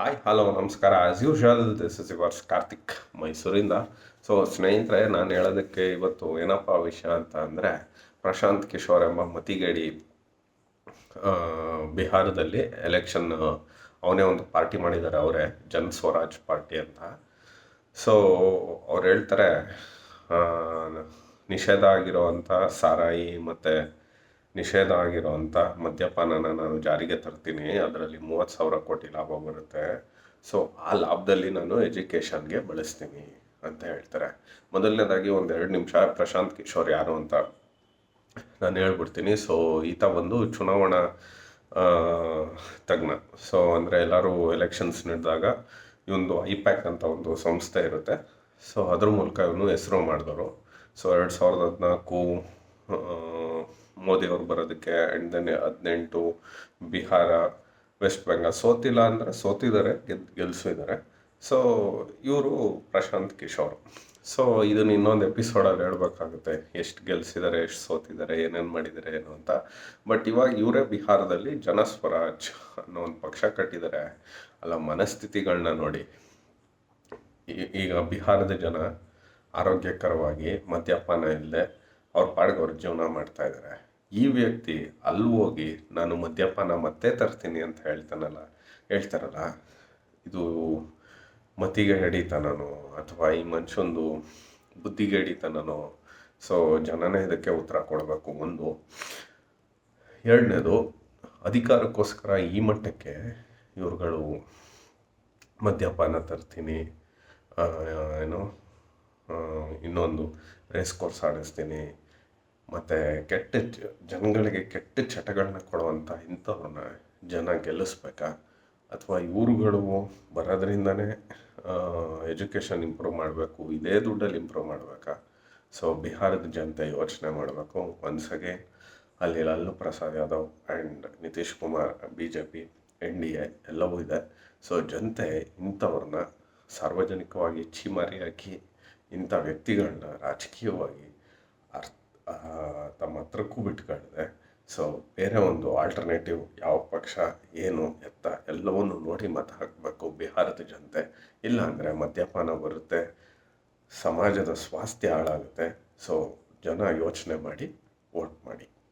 Hi hello ನಮಸ್ಕಾರ. As usual this is yours Karthik ಮೈಸೂರಿಂದ so ಸ್ನೇಹಿತರೆ, ನಾನು ಹೇಳೋದಕ್ಕೆ ಇವತ್ತು ಏನಪ್ಪ ವಿಷಯ ಅಂತ ಅಂದರೆ, ಪ್ರಶಾಂತ್ ಕಿಶೋರ್ ಎಂಬ ಮತಿಗೇಡಿ ಬಿಹಾರದಲ್ಲಿ ಎಲೆಕ್ಷನ್ ಅವನೇ ಒಂದು ಪಾರ್ಟಿ ಮಾಡಿದ್ದಾರೆ, ಅವರೇ ಜನ್ ಸ್ವರಾಜ್ ಪಾರ್ಟಿ ಅಂತ. ಸೊ ಅವ್ರು ಹೇಳ್ತಾರೆ ನಿಷೇಧ ಆಗಿರೋವಂಥ ಸಾರಾಯಿ ಮತ್ತು ನಿಷೇಧ ಆಗಿರೋವಂಥ ಮದ್ಯಪಾನನ ನಾನು ಜಾರಿಗೆ ತರ್ತೀನಿ. ಅದರಲ್ಲಿ ಮೂವತ್ತು ಸಾವಿರ ಕೋಟಿ ಲಾಭ ಬರುತ್ತೆ. ಸೊ ಆ ಲಾಭದಲ್ಲಿ ನಾನು ಎಜುಕೇಷನ್ಗೆ ಬಳಸ್ತೀನಿ ಅಂತ ಹೇಳ್ತಾರೆ. ಮೊದಲನೇದಾಗಿ ಒಂದು ಎರಡು ನಿಮಿಷ, ಪ್ರಶಾಂತ್ ಕಿಶೋರ್ ಯಾರು ಅಂತ ನಾನು ಹೇಳ್ಬಿಡ್ತೀನಿ. ಸೊ ಈತ ಒಂದು ಚುನಾವಣಾ ತಜ್ಞ. ಸೊ ಅಂದರೆ ಎಲ್ಲರೂ ಎಲೆಕ್ಷನ್ಸ್ ನಡೆದಾಗ ಇವೊಂದು ಐಪ್ಯಾಕ್ ಅಂತ ಒಂದು ಸಂಸ್ಥೆ ಇರುತ್ತೆ. ಸೊ ಅದ್ರ ಮೂಲಕ ಇವನು ಹೆಸರು ಮಾಡಿದವರು. ಸೊ ಎರಡು ಸಾವಿರದ ಹದಿನಾಲ್ಕು ಮೋದಿಯವರು ಬರೋದಕ್ಕೆ ಆ್ಯಂಡ್ ದೆನ್ ಹದಿನೆಂಟು ಬಿಹಾರ ವೆಸ್ಟ್ ಬೆಂಗಾಲ್ ಸೋತಿಲ್ಲ ಅಂದರೆ ಸೋತಿದ್ದಾರೆ, ಗೆದ್ ಗೆಲ್ಸಿದ್ದಾರೆ ಸೊ ಇವರು ಪ್ರಶಾಂತ್ ಕಿಶೋರ್. ಸೊ ಇದನ್ನು ಇನ್ನೊಂದು ಎಪಿಸೋಡಲ್ಲಿ ಹೇಳ್ಬೇಕಾಗುತ್ತೆ, ಎಷ್ಟು ಗೆಲ್ಸಿದ್ದಾರೆ, ಎಷ್ಟು ಸೋತಿದ್ದಾರೆ, ಏನೇನು ಮಾಡಿದ್ದಾರೆ, ಏನು ಅಂತ. ಬಟ್ ಇವಾಗ ಇವರೇ ಬಿಹಾರದಲ್ಲಿ ಜನಸ್ವರಾಜ್ ಅನ್ನೋ ಒಂದು ಪಕ್ಷ ಕಟ್ಟಿದ್ದಾರೆ. ಅಲ್ಲ ಮನಸ್ಥಿತಿಗಳನ್ನ ನೋಡಿ. ಈಗ ಬಿಹಾರದ ಜನ ಆರೋಗ್ಯಕರವಾಗಿ ಮದ್ಯಪಾನ ಇಲ್ಲದೆ ಅವ್ರ ಪಾಡಿಗೆ ಅವ್ರ ಜೀವನ ಮಾಡ್ತಾ ಇದ್ದಾರೆ ಈ ವ್ಯಕ್ತಿ ಅಲ್ಲಿ ಹೋಗಿ ನಾನು ಮದ್ಯಪಾನ ಮತ್ತೆ ತರ್ತೀನಿ ಅಂತ ಹೇಳ್ತಾನಲ್ಲ, ಹೇಳ್ತಾರಲ್ಲ, ಇದು ಮತಿಗೆ ಹಿಡಿತಾನೋ ಅಥವಾ ಈ ಮನುಷ್ಯಂದು ಬುದ್ಧಿಗೆ ಹಿಡಿತಾನೋ ಸೊ ಜನನೇ ಇದಕ್ಕೆ ಉತ್ತರ ಕೊಡಬೇಕು ಒಂದು. ಎರಡನೇದು, ಅಧಿಕಾರಕ್ಕೋಸ್ಕರ ಈ ಮಟ್ಟಕ್ಕೆ ಇವರುಗಳು ಮದ್ಯಪಾನ ತರ್ತೀನಿ ಏನು ಇನ್ನೊಂದು ರೇಸ್ ಕೋರ್ಸ್ ಆಡಿಸ್ತೀನಿ. ಮತ್ತು ಕೆಟ್ಟ ಜನಗಳಿಗೆ ಕೆಟ್ಟ ಚಟಗಳನ್ನ ಕೊಡುವಂಥ ಇಂಥವ್ರನ್ನ ಜನ ಗೆಲ್ಲಿಸ್ಬೇಕಾ? ಅಥವಾ ಇವರುಗಳು ಬರೋದ್ರಿಂದನೇ ಎಜುಕೇಷನ್ ಇಂಪ್ರೂವ್ ಮಾಡಬೇಕು, ಇದೇ ದುಡ್ಡಲ್ಲಿ ಇಂಪ್ರೂವ್ ಮಾಡಬೇಕಾ? ಸೊ ಬಿಹಾರದ ಜನತೆ ಯೋಚನೆ ಮಾಡಬೇಕು. ಒನ್ಸ್ ಅಗೇನ್ ಅಲ್ಲಿ Lalu Prasad Yadav and Nitish Kumar B J P N D A ಎಲ್ಲವೂ ಇದೆ. ಸೊ ಜನತೆ ಇಂಥವ್ರನ್ನ ಸಾರ್ವಜನಿಕವಾಗಿ ಚೀಮಾರಿ ಹಾಕಿ ಇಂಥ ವ್ಯಕ್ತಿಗಳನ್ನ ರಾಜಕೀಯವಾಗಿ ಅರ್ಥ ತಮ್ಮ ಹತ್ರಕ್ಕೂ ಬಿಟ್ಕೊಂಡಿದೆ ಸೊ ಬೇರೆ ಒಂದು ಆಲ್ಟರ್ನೇಟಿವ್ ಯಾವ ಪಕ್ಷ, ಏನು, ಎತ್ತ, ಎಲ್ಲವನ್ನು ನೋಡಿ ಮತ ಹಾಕಬೇಕು ಬಿಹಾರದ ಜನತೆ. ಇಲ್ಲ ಅಂದರೆ ಮದ್ಯಪಾನ ಬರುತ್ತೆ, ಸಮಾಜದ ಸ್ವಾಸ್ಥ್ಯ ಹಾಳಾಗುತ್ತೆ. ಸೊ ಜನ ಯೋಚನೆ ಮಾಡಿ ವೋಟ್ ಮಾಡಿ.